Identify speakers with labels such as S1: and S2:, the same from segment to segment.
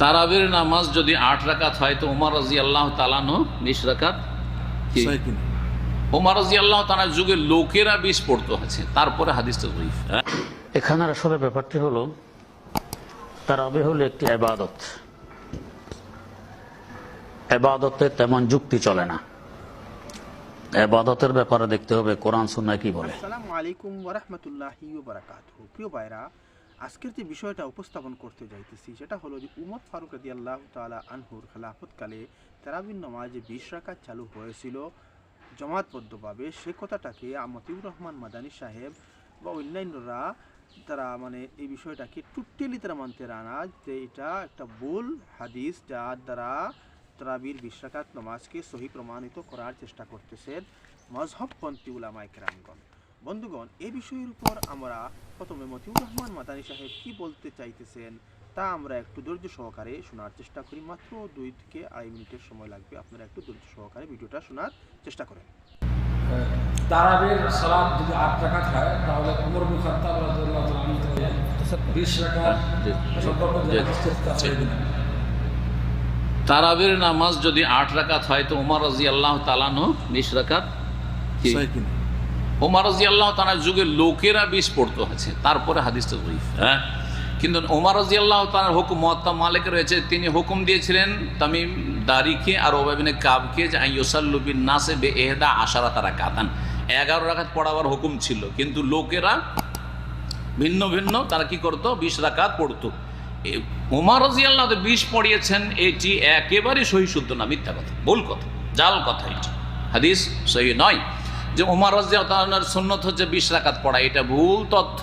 S1: তারাবির নামাজ যদি আট রাকাত হয় তো উমার রাজি আল্লাহ তালানো বিশ রাকাত? উমার রাজি আল্লাহ তালার যুগে লোকেরা বিষ পড়তো আছে তারপরে হাদিসটা জয়ীফ হ্যাঁ
S2: এখানে আসলে ব্যাপারটি হলো তারাবি হলো একটি এবাদত এবাদতে তেমন যুক্তি চলে না। এবাদতের ব্যাপারে দেখতে হবে কোরআন সুন্নাহ কি বলে।
S3: আসসালামু আলাইকুম ওরহমতুল্লাহি বারাকাতু প্রিয় ভাইরা আজকের যে বিষয়টা উপস্থাপন করতে যাইতেছি, সেটা হলো যে উমর ফারুক রাদি আল্লাহ তালা আনহুর খেলাফতকালে তেরাবিন নামাজে বিশ রাকাত চালু হয়েছিল। জমাতবদ্ধভাবে সে কথাটাকে মতিউর রহমান মাদানী সাহেব বা অন্যান্যরা তারা মানে এই বিষয়টাকে টুটেলি তারা মানতে রানা যে এটা একটা ভুল হাদিস যার দ্বারা তারাবির বিশ রাকাত নামাজকে সহি প্রমাণিত করার চেষ্টা করতেছেন মজহবপন্থী উলামায় কেরামগণ। বন্ধুগণ এ বিষয়ের উপর আমরা প্রথমে মতিউর রহমান মাদানী সাহেব কি বলতে চাইতেছেন তা আমরা একটু ধৈর্য সহকারে শোনার চেষ্টা করি মাত্র দুই থেকে আড়াই মিনিটের সময় লাগবে আপনারা একটু ধৈর্য সহকারে ভিডিওটা শোনার চেষ্টা করেন
S4: তারাবির সালাদ যদি আট রাকাত হয় তাহলে উমর বিন খাত্তাব রাদিয়াল্লাহু তাআলা আনহু থেকে 20 রাকাত সম্পর্ক
S1: জি,
S4: যে হাদিসটা তা
S1: জি।
S4: সহি কিনা?
S1: তারাবির নামাজ যদি আট রাকাত হয় তো উমার রাজি আল্লাহ তালানো বিশ রাকাত কি? ওমর রাজি আল্লাহ তালার যুগে লোকেরা বিষ পড়তো আছে তারপরে হাদিসটা জয়ীফ হ্যাঁ? কিন্তু ওমর রাজি আল্লাহ তালার হুকুম মহাত্মা মালিক রয়েছে, তিনি হুকুম দিয়েছিলেন তামিম দারিকে আর ওবাবিনে কাবকে যে ইউসাল্লুবিন নাসে বে এহদা আশারা তারা কাতান এগারো রাখাত পড়াবার হুকুম ছিল, কিন্তু লোকেরা ভিন্ন ভিন্ন, তারা কি করতো? বিশ রাকাত পড়তো। ওমর রাজি আল্লাহ তো বিষ পড়িয়েছেন, এটি একেবারে সহি শুদ্ধ না, মিথ্যা কথা, ভুল কথা, জাল কথা এটি। হাদিস সহি নয়। যে ওমর রাজি আল্লাহর সুন্নত হচ্ছে বিশ রাকাত পড়া, এটা ভুল তথ্য।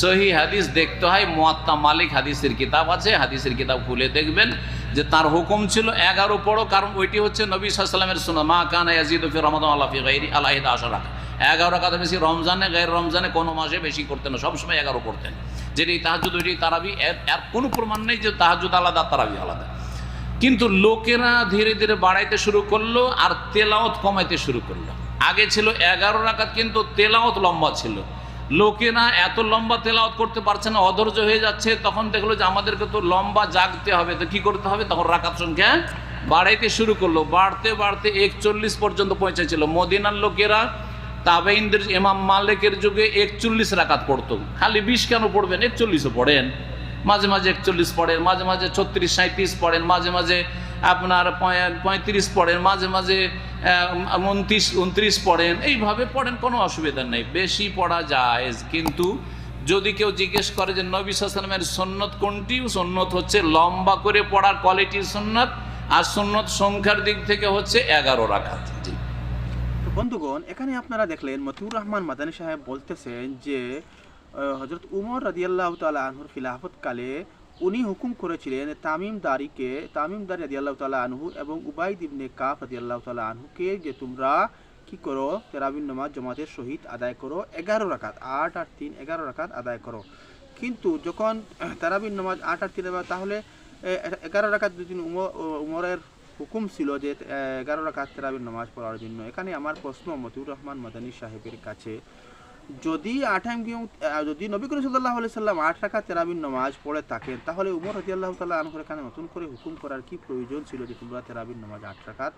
S1: সহি হাদিস দেখতে হয়, মোয়াত্তা মালিক হাদিসের কিতাব আছে, হাদিসের কিতাব খুলে দেখবেন যে তার হুকুম ছিল এগারো পড়ো, কারণ ওইটি হচ্ছে নবী সাল্লামের সুনা মা কানা রমাদান আল্লাহ ফি গাইরি আলাহিদ আশরা এগারো রাকাত বেশি রমজানে, গায়ের রমজানে কোনো মাসে বেশি করতেন না, সবসময় এগারো পড়তেন। যেটি তাহাজুদ ওইটি তারাবি, এর কোনো প্রমাণ নেই যে তাহাজুদ আলাদা, তারাবি আলাদা। কিন্তু লোকেরা ধীরে ধীরে বাড়াইতে শুরু করল আর তেলাওত কমাইতে শুরু করল। আগে ছিল এগারো রাকাত, কিন্তু তেলাওত লম্বা ছিল। লোকেরা এত লম্বা তেলাওত করতে পারছে না, অধৈর্য হয়ে যাচ্ছে। তখন দেখল যে আমাদেরকে তো লম্বা জাগতে হবে। তো কি করতে হবে? তখন রাকাত সংখ্যা বাড়াইতে শুরু করল। বাড়তে বাড়তে একচল্লিশ পর্যন্ত পৌঁছেছিল। মদিনার লোকেরা তাবেইনদের ইমাম মালিকের যুগে একচল্লিশ রাকাত পড়তো। খালি বিশ কেন পড়বেন? একচল্লিশও পড়েন। মাঝে মাঝে একচল্লিশ পড়েন, মাঝে মাঝে ছত্রিশ সাঁত্রিশ পড়েন, মাঝে মাঝে আপনার পঁয়ত্রিশ পড়েন, মাঝে মাঝে উনত্রিশ উনত্রিশ পড়েন, এইভাবে পড়েন, কোনো অসুবিধা নেই। বেশি পড়া যায়, কিন্তু যদি কেউ জিজ্ঞেস করে যে নবী সালামের সন্ন্যত কোনটি সন্ন্যত হচ্ছে লম্বা করে পড়ার কোয়ালিটি সন্ন্যত আর সন্ন্যত সংখ্যার দিক থেকে হচ্ছে এগারো
S3: তো বন্ধুগণ, এখানে আপনারা দেখলেন মতিউর রহমান মাদানী সাহেব বলতেছেন যে হজরত উমর রাদিয়াল্লাহ তালা আনহুর খিলাফতকালে উনি হুকুম করেছিলেন তামিম দারিকে, তামিম দারি রাদিয়াল্লাহ তালা আনহু এবং উবাইদ ইবনে কাফ রাদিয়াল্লাহ তালা আনহুকে যে তোমরা কি করো, তেরাবিন নামাজ জমাতের সহিত আদায় করো, এগারো রাকাত, আট আর তিন, এগারো রাকাত আদায় করো। কিন্তু যখন তেরাবিন নামাজ আট আর তিন তাহলে এগারো রাকাত দুদিন উমর উমরের হুকুম ছিল যে এগারো রাকাত তেরাবিন নামাজ পড়ার জন্য। এখানে আমার প্রশ্ন মতিউর রহমান মাদানী সাহেবের কাছে যদি আঠাম যদি নবী করিম সাল্লাহ সাল্লাম আট রাকাত তেরাবিন নামাজ পড়ে থাকেন, তাহলে উমর হদি আল্লাহ তাল্লাহ আনহর এখানে নতুন করে হুকুম করার কি প্রয়োজন ছিল যে তোমরা তেরাবিন নামাজ আট রাখাত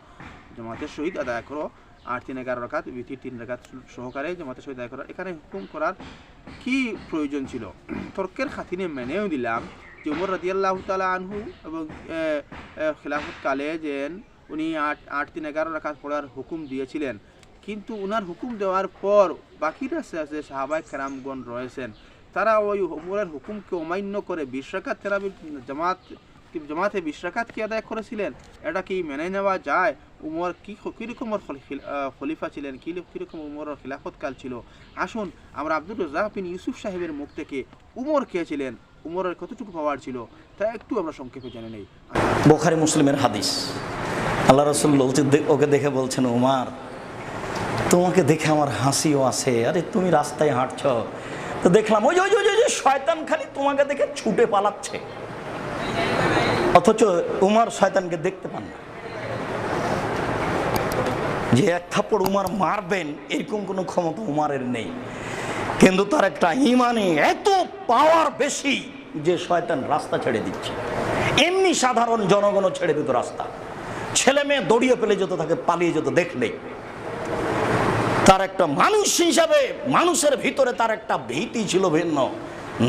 S3: জমাতের সহিত আদায় করো? আট, তিন, এগারো রাকাত বিথির তিন রাকাত সহকারে জমাতের সহিত আদায় করো। এখানে হুকুম করার কি প্রয়োজন ছিল? তর্কের খাতিনে মেনেও দিলাম যে উমর রাদিয়াল্লাহ তালা আনহু এবং খিলাফত কালে যেন উনি আট আট, তিন, এগারো রাকাত পড়ার হুকুম দিয়েছিলেন। কিন্তু উনার হুকুম দেওয়ার পর বাকিরা যে সাহাবাই কেরামগণ রয়েছেন তারা ওই উমরের হুকুমকে অমান্য করে বিশ রাকাত তেরাবির জামাত, জামাতে বিশ রাকাত কি আদায় করেছিলেন এটা কি মেনে নেওয়া যায়? উমর কি কীরকম খলিফা ছিলেন? কি কীরকম উমরের খিলাফতকাল ছিল? আসুন আমরা আব্দুল রাজাক বিন ইউসুফ সাহেবের মুখ থেকে উমর কে ছিলেন? উমরের কতটুকু পাওয়ার ছিল? তা একটু আমরা সংক্ষেপে জেনে নেই।
S5: বোখারি মুসলিমের হাদিস। আল্লাহ রসুল ওকে দেখে বলছেন, উমার তোমাকে দেখে আমার হাসিও আসে আরে তুমি রাস্তায় হাঁটছ। তো দেখলাম ওই ওই ওই যে, শয়তান খালি তোমাকে দেখে ছুটে পালাচ্ছে। অথচ উমার শয়তানকে দেখতে পান না। যে এক থাপ্পড় উমার মারবেন এরকম কোনো ক্ষমতা উমারের নেই। কিন্তু তার একটা ইমানে এত পাওয়ার বেশি যে শয়তান রাস্তা ছেড়ে দিচ্ছে। এমনি সাধারণ জনগণও ছেড়ে দিত রাস্তা। ছেলে মেয়ে দড়িয়ে ফেলে যেত তাকে পালিয়ে যেত দেখলেই তার একটা মানুষ হিসাবে মানুষের ভিতরে তার একটা ভীতি ছিল ভিন্ন।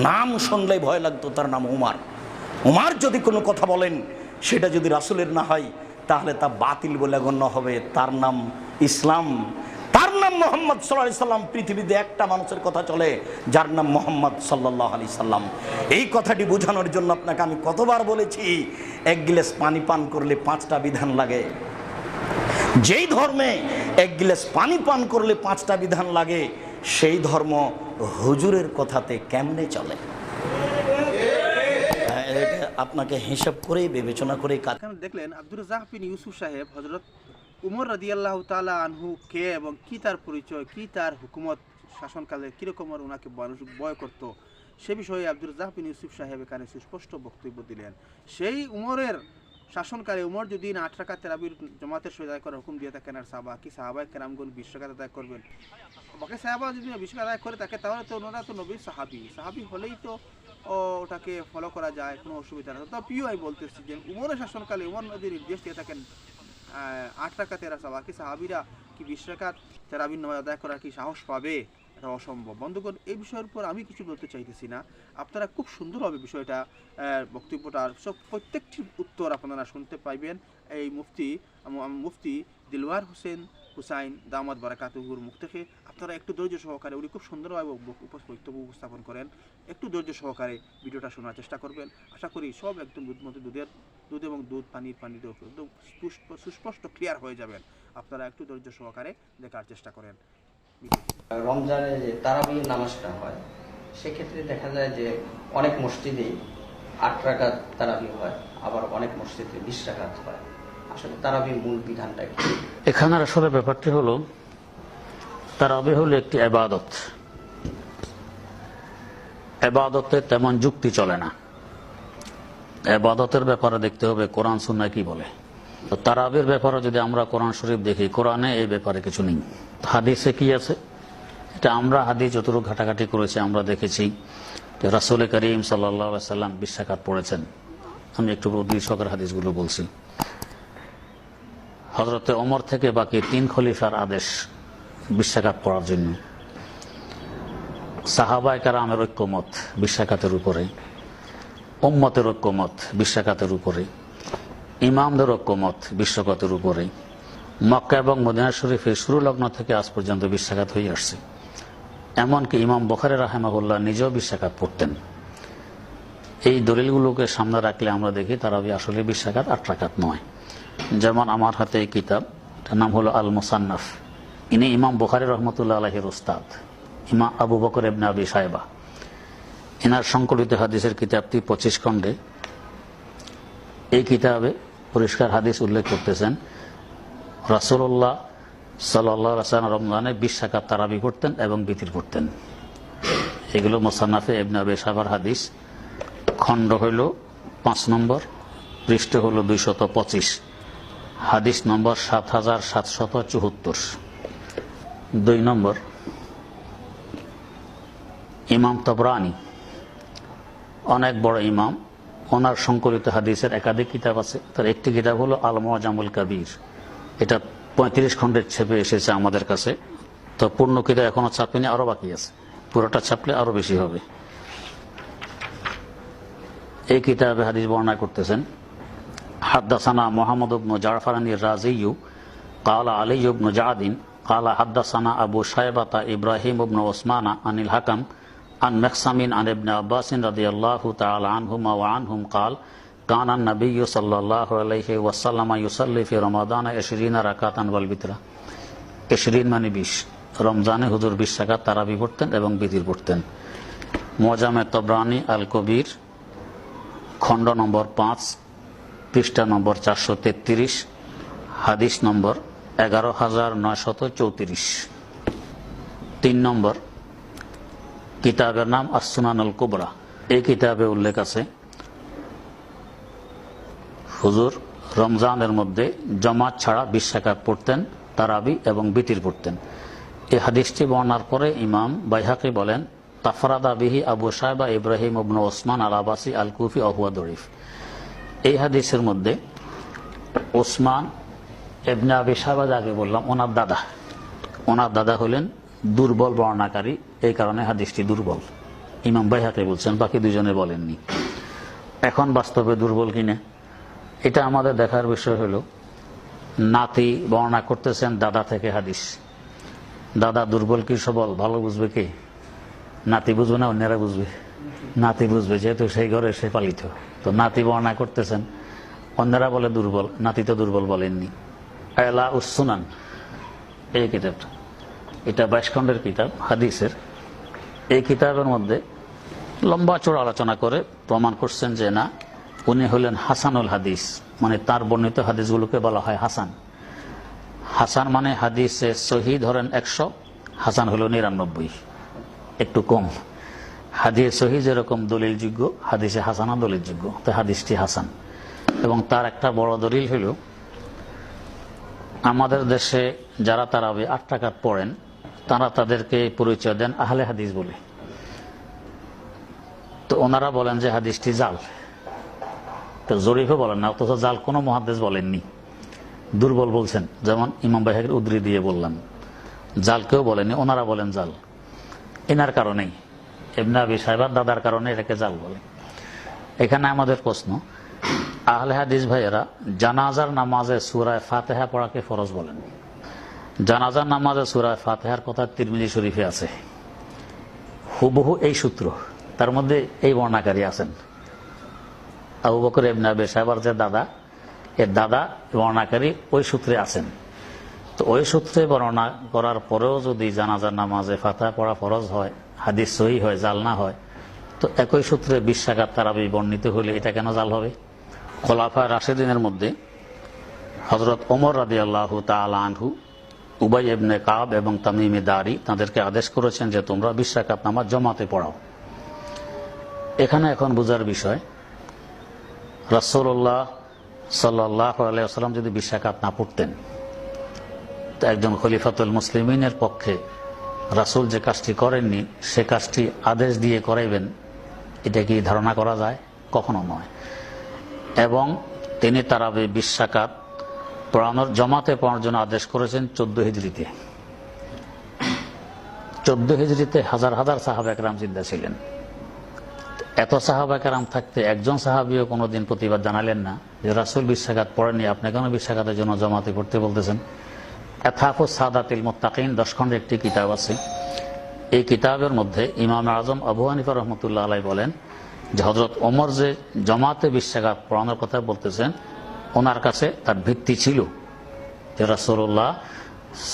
S5: নাম শুনলে ভয় লাগতো তার নাম উমার। উমার যদি কোনো কথা বলেন, সেটা যদি রাসুলের না হয়, তাহলে তা বাতিল বলে গণ্য হবে। তার নাম ইসলাম। তার নাম মোহাম্মদ সাল্লাহ সাল্লাম। পৃথিবীতে একটা মানুষের কথা চলে, যার নাম মোহাম্মদ সাল্লাহ আলি সাল্লাম। এই কথাটি বোঝানোর জন্য আপনাকে আমি কতবার বলেছি, এক গিলাস পানি পান করলে পাঁচটা বিধান লাগে। যেই ধর্মে এক গিলাস পানি পান করলে পাঁচটা বিধান লাগে, সেই ধর্ম হুজুরের কথাতে কেমনে চলে? আপনাকে হিসাব করেই, বিবেচনা
S3: করে দেখলেন আব্দুর রাজাক ইউসুফ সাহেব হজরত উমর রাদিয়াল্লাহ তালা আনহু কে এবং কি তার পরিচয়, কি তার হুকুমত, শাসনকালে কীরকম ওনাকে ভয় করত, সে বিষয়ে আব্দুর রাজাক ইউসুফ সাহেব এখানে সুস্পষ্ট বক্তব্য দিলেন। সেই উমরের শাসনকালে উমর যদি আট টাকা তেরাবির জমাতের সহিত আদায় করার হুকুম দিয়ে থাকেন আর সাহাবা। কি সাহাবাই কেরামগুন বিশ আদায় করবেন? বাকি সাহাবা যদি বিশ টাকা আদায় করে থাকে, তাহলে তো ওনারা তো নবীর সাহাবি। সাহাবি হলেই তো ওটাকে ফলো করা যায়, কোনো অসুবিধা নেই। তো প্রিয় আমি বলতেছি যে উমরের শাসনকালে উমর নদীর নির্দেশ দিয়ে থাকেন আট টাকা তেরা সাবা কি সাহাবিরা কি বিশ তেরাবিন নামাজ আদায় করার কি সাহস পাবে? এটা অসম্ভব বন্ধুগণ এই বিষয়ের উপর আমি কিছু বলতে চাইতেছি না। আপনারা খুব সুন্দরভাবে বিষয়টা বক্তব্যটার সব প্রত্যেকটি উত্তর আপনারা শুনতে পাইবেন। এই মুফতি মুফতি দিলওয়ার হোসেন হুসাইন দামাদ বারাকাতুহুর মুখ থেকে আপনারা একটু ধৈর্য সহকারে উনি খুব সুন্দরভাবে বক- বক্তব্য উপস্থাপন করেন। একটু ধৈর্য সহকারে ভিডিওটা শোনার চেষ্টা করবেন। আশা করি সব একদম দুধ মতো দুধের, দুধ এবং দুধ, পানির পানি দিয়ে একদম সুস্পষ্ট ক্লিয়ার হয়ে যাবেন। আপনারা একটু ধৈর্য সহকারে দেখার চেষ্টা করেন।
S6: রমজানে যে তারাবির নামাজটা হয়, সেক্ষেত্রে দেখা যায় যে অনেক মসজিদে আট রাকাত তারাবি হয়, আবার অনেক মসজিদে বিশ রাকাত হয়। আসলে তারাবির মূল বিধানটা কি?
S2: এখানে আসলে ব্যাপারটি হলো তারাবি হলো একটি এবাদত। এবাদতে তেমন যুক্তি চলে না। এবাদতের ব্যাপারে দেখতে হবে কোরআন সুন্না কি বলে। তারাবির ব্যাপারে যদি আমরা কোরআন শরীফ দেখি, কোরআনে এই ব্যাপারে কিছু নেই। হাদিসে কি আছে? এটা আমরা হাদিস যতটুকু ঘাটাঘাটি করেছি, আমরা দেখেছি যে রাসুল করিম সাল্লা সাল্লাম বিশ্বাঘাত পড়েছেন। আমি একটু দুই শখের হাদিসগুলো বলছি। হজরতে ওমর থেকে বাকি তিন খলিফার আদেশ বিশ্বাঘাত পড়ার জন্য। সাহাবায় কারামের ঐক্যমত বিশ্বাঘাতের উপরে, উম্মতের ঐক্যমত বিশ্বাঘাতের উপরে। ইমামদের ঐক্যমত বিশ্বকাতের উপরে। মক্কা এবং মদিনা শরীফের শুরু লগ্ন থেকে আজ পর্যন্ত বিশ্বাঘাত হয়ে আসছে। এমনকি ইমাম বখারে রাহেমাহুল্লাহ নিজেও বিশ্বাঘাত পড়তেন। এই দলিলগুলোকে সামনে রাখলে আমরা দেখি তারা আসলে বিশ্বাঘাত আট রাকাত নয়। যেমন আমার হাতে এই কিতাব, তার নাম হলো আল মুসান্নাফ ইনি ইমাম বুখারি রহমতুল্লাহ আলহের উস্তাদ, ইমাম আবু বকর এবনে আবি সাহেবা এনার সংকলিত হাদিসের কিতাবটি পঁচিশ খণ্ডে। এই কিতাবে পরিষ্কার হাদিস উল্লেখ করতেছেন। রাসুল্লাহ সাল্লাম রমজানে বিশ শাখা তারাবি করতেন এবং বিতির করতেন এগুলো মোসান্নাফে এবনে আবি সাহেবার হাদিস। খণ্ড হইল পাঁচ নম্বর, পৃষ্ঠ হল দুইশত পঁচিশ। হাদিস নম্বর সাত হাজার সাতশত চুয়াত্তর। দুই নম্বর, ইমাম তবরানি, অনেক বড় ইমাম। ওনার সংকলিত হাদিসের একাধিক কিতাব আছে। তার একটি কিতাব হলো আল মজামুল কাবির। এটা পঁয়ত্রিশ খণ্ডের ছেপে এসেছে আমাদের কাছে। তো পূর্ণ কিতাব এখনও ছাপেনি, আরও বাকি আছে। পুরোটা ছাপলে আরও বেশি হবে। এই কিতাবে হাদিস বর্ণনা করতেছেন, হাদ্দাসানা মোহাম্মদ উবনু জাফরানি রাজিউ কালা আলী উবনু জাহাদিন কালা হাদ্দাসানা আবু সাহেবাতা ইব্রাহিম উবনু ওসমানা আনিল হাকাম عن مقسم عن ابن عباس رضي الله تعالى عنهما وعنهم قال كان النبي صلى الله عليه وسلم يصلي في رمضان عشرين ركعة والبترة عشرين মানে বিশ রমজানে হুজুর বিশ রাকাত তারাবি পড়তেন এবং বিতির পড়তেন মোজামে তবরানি আল কবির খণ্ড নম্বর পাঁচ পৃষ্ঠা নম্বর চারশো তেত্রিশ হাদিস নম্বর এগারো হাজার নয়শত চৌত্রিশ তিন নম্বর কিতাবের নাম আসুনানুল কুবরা। এই কিতাবে উল্লেখ আছে, হুজুর রমজানের মধ্যে জমাত ছাড়া বিশ্বাকাত পড়তেন, তারাবি এবং বিতির পড়তেন। এই হাদিসটি বর্ণার পরে ইমাম বাইহাকি বলেন, তাফরাদা বিহি আবু সাহেবা ইব্রাহিম ইবনু ওসমান আল আবাসি আল কুফি অহুয়া দরিফ। এই হাদিসের মধ্যে ওসমান এবনে আবি সাহবাজ আগে বললাম, ওনার দাদা। ওনার দাদা হলেন দুর্বল বর্ণাকারী, এই কারণে হাদিসটি দুর্বল। ইমাম ভাই হাতে বলছেন, বাকি দুজনে বলেননি। এখন বাস্তবে দুর্বল কিনা? এটা আমাদের দেখার বিষয় হলো, নাতি বর্ণনা করতেছেন দাদা থেকে হাদিস। দাদা দুর্বল কি সবল? ভালো বুঝবে কে? নাতি বুঝবে না, অন্যরা বুঝবে। নাতি বুঝবে, যেহেতু সেই ঘরে সে পালিত। তো নাতি বর্ণনা করতেছেন, অন্যরা বলে দুর্বল, নাতি তো দুর্বল বলেননি। এলা উসুনান এই কিতাবটা। এটা বাইশ খণ্ডের কিতাব, হাদিসের। এই কিতাবের মধ্যে লম্বা চোড়া আলোচনা করে প্রমাণ করছেন যে না, উনি হলেন হাসানুল হাদিস মানে তার বর্ণিত হাদিসগুলোকে বলা হয় হাসান। হাসান মানে হাদিসে সহি ধরেন একশো, হাসান হলো নিরানব্বই, একটু কম। হাদিস সহি যেরকম দলিলযোগ্য, হাদিসে হাসানা দলিলযোগ্য, তো হাদিসটি হাসান। এবং তার একটা বড় দলিল হল, আমাদের দেশে যারা তারাবে আট টাকা পড়েন তারা তাদেরকে পরিচয় দেন আহলে হাদিস বলে। তো ওনারা বলেন যে হাদিসটি জাল। তো জরিফে বলেন না, অথচ জাল কোনো মহাদেশ বলেননি। দুর্বল বলছেন, যেমন ইমাম বাহের উদ্রি দিয়ে বললাম। জাল কেউ বলেনি, ওনারা বলেন জাল। এনার কারণেই এমনি আবি সাহেবার দাদার কারণে এটাকে জাল বলে। এখানে আমাদের প্রশ্ন, আহলে হাদিস ভাইয়েরা জানাজার নামাজে সুরায় ফাতেহা পড়াকে ফরজ বলেন। জানাজার নামাজে সুরায় ফাতেহার কথা তিরমিজি শরীফে আছে। হুবহু এই সূত্র, তার মধ্যে এই বর্ণাকারী আছেন। আবু বকর এমনি আবি সাহেবার যে দাদা এর দাদা বর্ণাকারী ওই সূত্রে আছেন। তো ওই সূত্রে বর্ণনা করার পরেও যদি জানাজার নামাজে ফাতা পড়া ফরজ হয়, হাদিস সহি হয়, জাল না হয়, তো একই সূত্রে বিশ্বাঘাত তারাবি বর্ণিত হলে এটা কেন জাল হবে? খোলাফা রাশেদিনের মধ্যে হজরত ওমর রাদি আল্লাহ আনহু উবাই এবনে কাব এবং তামিমে দারি তাদেরকে আদেশ করেছেন যে তোমরা বিশ্বাঘাত নামাজ জমাতে পড়াও। এখানে এখন বোঝার বিষয় রাসোল্লাহ সাল্লাহ আলাইসাল্লাম যদি বিশ্বাঘাত না পড়তেন, তো একজন খলিফাতুল মুসলিমিনের পক্ষে রাসুল যে কাজটি করেননি, সে কাজটি আদেশ দিয়ে করাইবেন, এটা কি ধারণা করা যায়? কখনো নয়। এবং তিনি তারাবে বিশ্বাকাত পড়ানোর, জমাতে পড়ানোর জন্য আদেশ করেছেন চোদ্দ হিজড়িতে। চোদ্দ হিজড়িতে হাজার হাজার সাহাবা একরাম জিন্দা ছিলেন। এত সাহাবা একরাম থাকতে একজন সাহাবিও কোনোদিন প্রতিবাদ জানালেন না যে, রাসুল বিশ্বাঘাত পড়েনি আপনি কেন বিশ্বাঘাতের জন্য জমাতে পড়তে বলতেছেন? এথাফু সাদাতিল মোত্তাকিন, দশ খণ্ডের একটি কিতাব আছে। এই কিতাবের মধ্যে ইমাম আজম আবু হানিফা রহমতুল্লাহ আলাই বলেন যে হজরত ওমর যে জমাতে বিশ্বাঘাত পড়ানোর কথা বলতেছেন ওনার কাছে তার ভিত্তি ছিল যে রাসুল্লাহ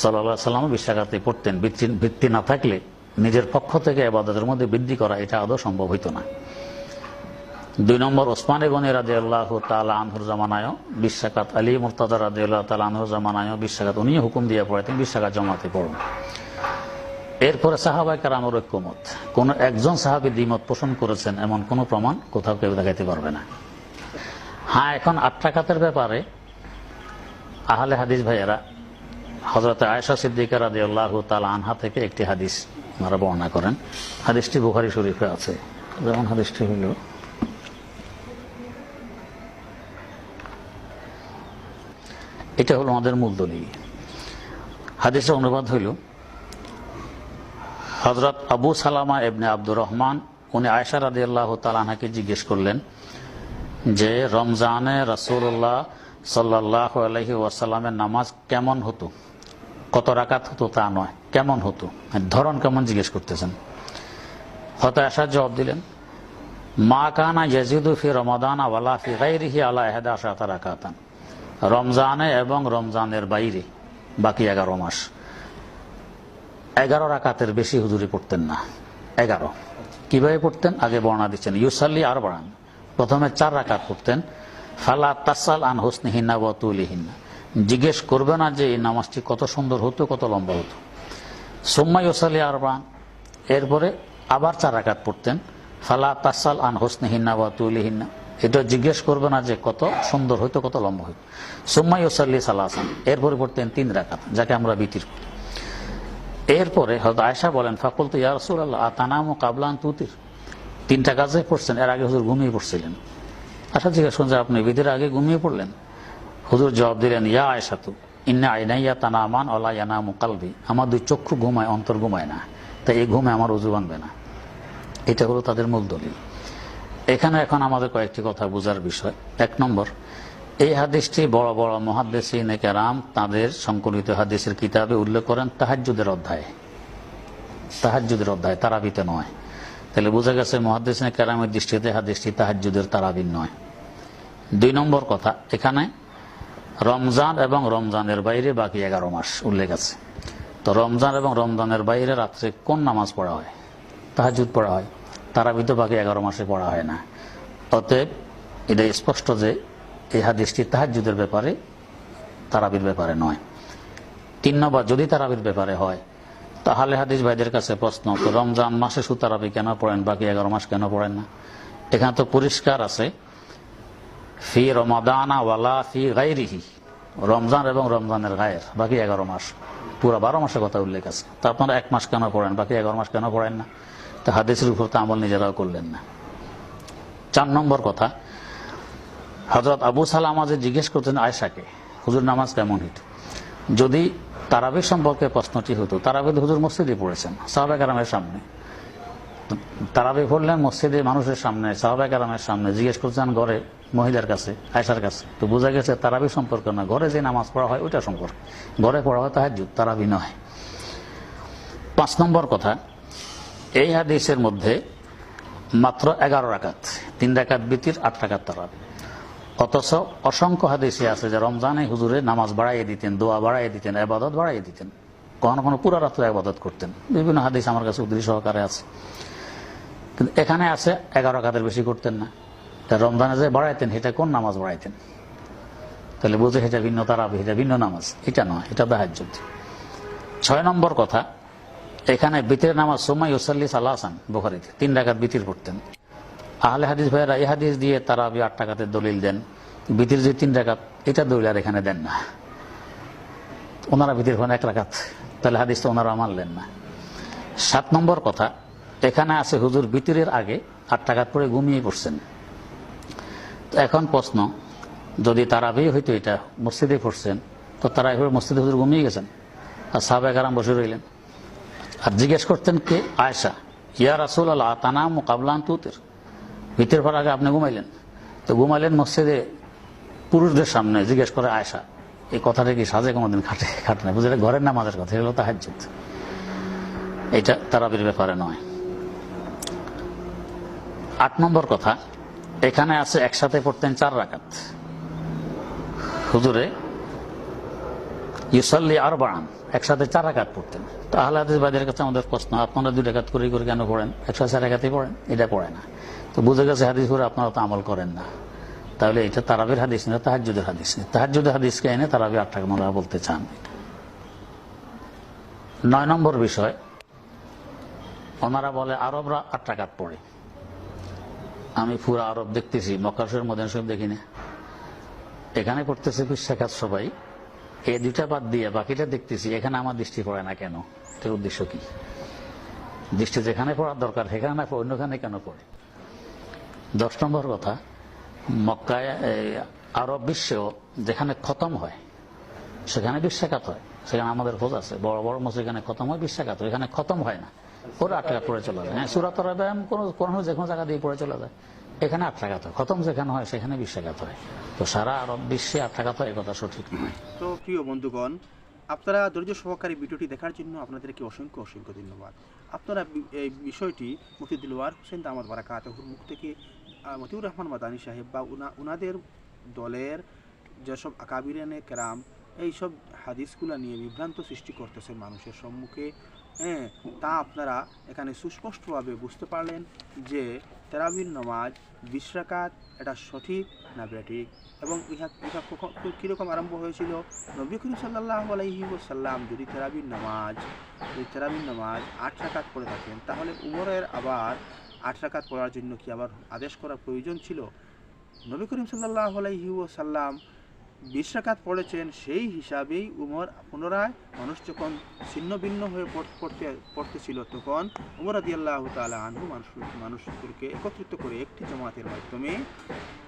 S2: সাল্লাহ সাল্লাম বিশ্বাঘাতে পড়তেন। ভিত্তি ভিত্তি না থাকলে নিজের পক্ষ থেকে আবাদতের মধ্যে বৃদ্ধি করা এটা আদৌ সম্ভব হইত না। দুই নম্বর, ওসমান গনি রাজে আল্লাহ তালা আনহুর জামানায় বিশ্বাকাত আলী মুরতাদা রাজে আল্লাহ তালা আনহুর জামানায় বিশ্বাকাত উনি হুকুম দিয়ে পড়াতেন বিশ্বাকাত জমাতে পড়ুন। এরপরে সাহাবাই কারামের ঐক্যমত। কোন একজন সাহাবি দ্বিমত পোষণ করেছেন, এমন কোন প্রমাণ কোথাও কেউ দেখাইতে পারবে না। হ্যাঁ এখন আট্টাকাতের ব্যাপারে আহলে হাদিস ভাইয়েরা হজরত আয়সা সিদ্দিকা রাজি আল্লাহ তালা আনহা থেকে একটি হাদিস ওনারা বর্ণনা করেন। হাদিসটি বুখারি শরীফে আছে। যেমন হাদিসটি হইল এটা হলো আমাদের মূল দলিল। হাদিসের অনুবাদ হইল হজরত আবু সালামা এবনে আব্দুর রহমান, উনি আয়সা রাদি আল্লাহ তালাহাকে জিজ্ঞেস করলেন যে রমজানে রসুল্লাহ সাল্লাহ আলহি ওয়াসাল্লামের নামাজ কেমন হতো? কত রাকাত হতো তা নয়, কেমন হতো? ধরন কেমন জিজ্ঞেস করতেছেন? হয়তো আসার জবাব দিলেন, মা কানা ইয়াজিদু ফি রমাদানা ওয়ালা ফি গাইরিহি আলা এহেদা আশাতা রাকাতান। রমজানে এবং রমজানের বাইরে বাকি এগারো মাস। এগারো রাকাতের বেশি হুজুরি পড়তেন না, এগারো। কীভাবে পড়তেন? আগে বর্ণা দিচ্ছেন, ইউসাল্লি আর বাড়ান প্রথমে চার রাকাত পড়তেন। ফালা তাসাল আন হোসনিহিনা বা তুলিহিনা জিজ্ঞেস করবে না যে এই নামাজটি কত সুন্দর হতো, কত লম্বা হতো। সোম্মাই ইউসাল্লি আর বাড়ান এরপরে আবার চার রাকাত পড়তেন। ফালা তাসাল আন হোসনিহিনা বা তুলিহিনা এটা জিজ্ঞেস করবে না যে কত সুন্দর হইতো, কত লম্বা হইতো। সোম্মা ইউসাল্লি সালাসান। এরপরে পড়তেন তিন রাকাত, যাকে আমরা বিতির করি এরপরে হয়তো আয়সা বলেন ফাকুল তো ইয়ার রসুল আল্লাহ তানাম ও কাবলান তুতির? তিনটা কাজে পড়ছেন, এর আগে হুজুর ঘুমিয়ে পড়ছিলেন। আশা জিজ্ঞেস করুন যে আপনি বিদের আগে ঘুমিয়ে পড়লেন? হুজুর জবাব দিলেন, ইয়া আয়সাতু ইন্না আইনাইয়া তানামান অলা ইয়ানা মুকালবি আমার দুই চক্ষু ঘুমায়, অন্তর ঘুমায় না। তাই এই ঘুমে আমার উজু ভাঙবে না। এটা হলো তাদের মূল দলিল। এখানে এখন আমাদের কয়েকটি কথা বোঝার বিষয়। এক নম্বর, এই হাদিসটি বড় বড় মহাদ্দেশিন কেরাম তাদের সংকলিত হাদিসের কিতাবে উল্লেখ করেন তাহাজ্জুদের অধ্যায়। তাহাজ্জুদের অধ্যায়, তারাবিতে নয়। তাহলে বোঝা গেছে মহাদ্দেশিন কেরামের দৃষ্টিতে হাদিসটি তাহাজ্জুদের তারাবিন নয়। দুই নম্বর কথা, এখানে রমজান এবং রমজানের বাইরে বাকি এগারো মাস উল্লেখ আছে। তো রমজান এবং রমজানের বাইরে রাত্রে কোন নামাজ পড়া হয়? তাহাজুদ পড়া হয়। তারাবি তো বাকি এগারো মাসে পড়া হয় না। অতএব এটা স্পষ্ট যে এই হাদিসটি তাহাজুদের ব্যাপারে, তারাবির ব্যাপারে নয়। তিন নম্বর, যদি তারাবির ব্যাপারে হয় তাহলে হাদিস ভাইদের কাছে প্রশ্ন রমজান মাসে সুতারাবি কেন পড়েন, বাকি এগারো মাস কেন পড়েন না? এখানে তো পরিষ্কার আছে, ফি রমাদানা ওয়ালা ফি গাইরিহি রমজান এবং রমজানের গায়ের, বাকি এগারো মাস। পুরো বারো মাসের কথা উল্লেখ আছে। তা আপনারা এক মাস কেন পড়েন, বাকি এগারো মাস কেন পড়েন না? তা হাদিসের উপর তো আমল নিজেরাও করলেন না। চার নম্বর কথা হজরত আবু সালাম আজ জিজ্ঞেস করতেন আয়সাকে হুজুর নামাজ কেমন হিট? যদি তারাবির সম্পর্কে প্রশ্নটি হতো। তারাবিদ হুজুর মসজিদে পড়েছেন সাহাবে কারামের সামনে। তারাবি পড়লেন মসজিদে মানুষের সামনে সাহাবে কারামের সামনে, জিজ্ঞেস করছেন ঘরে মহিলার কাছে আয়সার কাছে। তো বোঝা গেছে তারাবি সম্পর্ক না, ঘরে যে নামাজ পড়া হয় ওইটা সম্পর্কে। ঘরে পড়া হয় তাহার তারাবি নয়। পাঁচ নম্বর কথা, এই হাদিসের মধ্যে মাত্র এগারো রাকাত, তিন রাকাত বিতির, আট রাকাত তারাবি। অথচ অসংখ্য হাদিসে আছে যে রমজানে হুজুরে নামাজ বাড়াইয়ে দিতেন, দোয়া বাড়াইয়ে দিতেন আবাদত বাড়াইয়ে দিতেন। কখনো কখনো পুরো রাত্রে আবাদত করতেন। বিভিন্ন হাদিস আমার কাছে উদ্দেশ্য সহকারে আছে। কিন্তু এখানে আছে, এগারো রাকাতের বেশি করতেন না। রমজানে যে বাড়াইতেন, সেটা কোন নামাজ বাড়াইতেন? তাহলে বুঝে সেটা ভিন্ন তারাবি এটা ভিন্ন নামাজ। এটা নয়, এটা দাহাজ ছয় নম্বর কথা, এখানে বিতির নামাজ সোমাই ওসাল্লি সাল্লাহান বোখারিতে। তিন ডাকাত বিতির পড়তেন। আহলে হাদিস ভাইয়েরা, এই হাদিস দিয়ে তারা আট টাকাতে দলিল দেন। বিতির যে তিন ডাকাত এটা দলিল আর এখানে দেন না। ওনারা বিতির হন এক রাকাত, তাহলে হাদিস তো ওনারা মানলেন না। সাত নম্বর কথা, এখানে আছে হুজুর বিতিরের আগে আট টাকাত পরে ঘুমিয়ে পড়ছেন। তো এখন প্রশ্ন, যদি তারা তারাবি হইতো এটা মসজিদে পড়ছেন, তো তারা এভাবে মসজিদে হুজুর ঘুমিয়ে গেছেন? আর সাহাবে কারাম বসে রইলেন। আর জিজ্ঞেস করতেন কে? আয়সা ইয়া রাসুল আল্লাহ তানাম কাবলান তুতের। ভিতর পর আগে আপনি ঘুমাইলেন। তো ঘুমাইলেন মসজিদে পুরুষদের সামনে জিজ্ঞেস করে আয়সা এই কথাটা কি সাজে কোনোদিন খাটে খাটে না বুঝলে, ঘরের নামাজের কথা, এগুলো তাহাজ্জুদ। এটা তারাবির ব্যাপারে নয়। আট নম্বর কথা, এখানে আছে একসাথে পড়তেন চার রাকাত। হুজুরে ইউসাল্লি আর বাড়ান একসাথে চার রাকাত পড়তেন। তো আহলে হাদিস কাছে আমাদের প্রশ্ন, আপনারা দুই রাকাত করে করে কেন পড়েন? একসাথে চার রাকাতেই পড়েন? এটা পড়ে না। তো বুঝে গেছে হাদিস করে আপনারা তো আমল করেন না। তাহলে এটা তারাবির হাদিস না তাহাজুদের হাদিস নেই তাহাজুদের হাদিসকে এনে তারাবি আট টাকা বলতে চান। নয় নম্বর বিষয়, ওনারা বলে, আরবরা আট টাকাত পড়ে। আমি পুরো আরব দেখতেছি মক্কাশের মদিনা শরীফ দেখি না এখানে পড়তেছে বিশ্বাখাত সবাই। এই দুইটা বাদ দিয়ে বাকিটা দেখতেছি, এখানে আমার দৃষ্টি পড়ে না কেন? এটার উদ্দেশ্য কি? দৃষ্টি যেখানে পড়ার দরকার, সেখানে না অন্যখানে কেন পড়ে? দশ নম্বর কথা, মক্কায় আরব বিশ্বেও যেখানে খতম হয়, সেখানে বিশ্বাঘাত হয়। সেখানে আমাদের খোঁজ আছে। বড় বড় মসজিদ এখানে খতম হয় বিশ্বাঘাত হয়। এখানে খতম হয় না। ওরা আটকা পড়ে চলে যায়। হ্যাঁ সুরাত কোনো কোনো যে কোনো জায়গা দিয়ে পড়ে চলে যায়। এখানে টাকাত হয়। খতম যেখানে হয়, সেখানে বিশ্বাঘাত হয়। তো সারা আরব বিশ্বে টাকাত হয় কথা সঠিক নয়।
S3: তো প্রিয় বন্ধুগণ, আপনারা ধৈর্য সহকারী ভিডিওটি দেখার জন্য আপনাদেরকে অসংখ্য অসংখ্য ধন্যবাদ। আপনারা এই বিষয়টি মুফতি দিলওয়ার হোসেন দামাদ বারাকাতহুর মুখ থেকে মতিউর রহমান মাদানী সাহেব বা উনা, উনাদের দলের যেসব আকাবিরানে কেরাম, এইসব হাদিসগুলো নিয়ে বিভ্রান্ত সৃষ্টি করতেছে মানুষের সম্মুখে হ্যাঁ তা আপনারা এখানে সুস্পষ্টভাবে বুঝতে পারলেন যে তেরাবির নামাজ বিশ্রাকাত এটা সঠিক না ব্যাটিক? এবং ইহা ইহা কীরকম আরম্ভ হয়েছিল? নবী করিম সাল্লাহ আলাইহি সাল্লাম যদি তেরাবির নামাজ, যদি তেরাবির নামাজ আট রাকাত পড়ে থাকেন, তাহলে উমরের আবার আট রাকাত পড়ার জন্য কি আবার আদেশ করার প্রয়োজন ছিল? নবী করিম সাল্লাহ আলাইহি সাল্লাম বিশ রাকাত পড়েছেন, সেই হিসাবেই উমর পুনরায় মানুষ যখন ছিন্ন ভিন্ন হয়ে পড়- পড়তে, পড়তেছিল। তখন উমর আদি আল্লাহ তালা আনহু মানুষ মানুষদেরকে একত্রিত করে একটি জামাতের মাধ্যমে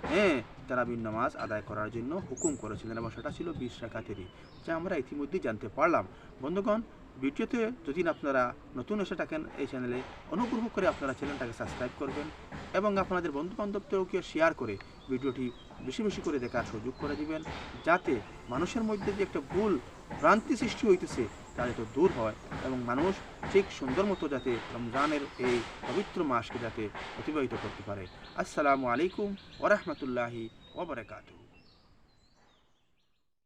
S3: হ্যাঁ তারা তারাবির নামাজ আদায় করার জন্য হুকুম করেছিলেন এবং সেটা ছিল বিশ রাকাতেরই যা আমরা ইতিমধ্যেই জানতে পারলাম। বন্ধুগণ, ভিডিওতে যদি আপনারা নতুন এসে থাকেন এই চ্যানেলে, অনুগ্রহ করে আপনারা চ্যানেলটাকে সাবস্ক্রাইব করবেন এবং আপনাদের বন্ধু বান্ধবদেরকে শেয়ার করে ভিডিওটি বেশি বেশি করে দেখার সুযোগ করে দিবেন, যাতে মানুষের মধ্যে যে একটা ভুল ভ্রান্তি সৃষ্টি হইতেছে, তা যাতে দূর হয় এবং মানুষ ঠিক সুন্দর মতো যাতে রমজানের এই পবিত্র মাসকে যাতে অতিবাহিত করতে পারে। আসসালামু আলাইকুম ওরহমতুল্লাহি ওবরাকাতুহ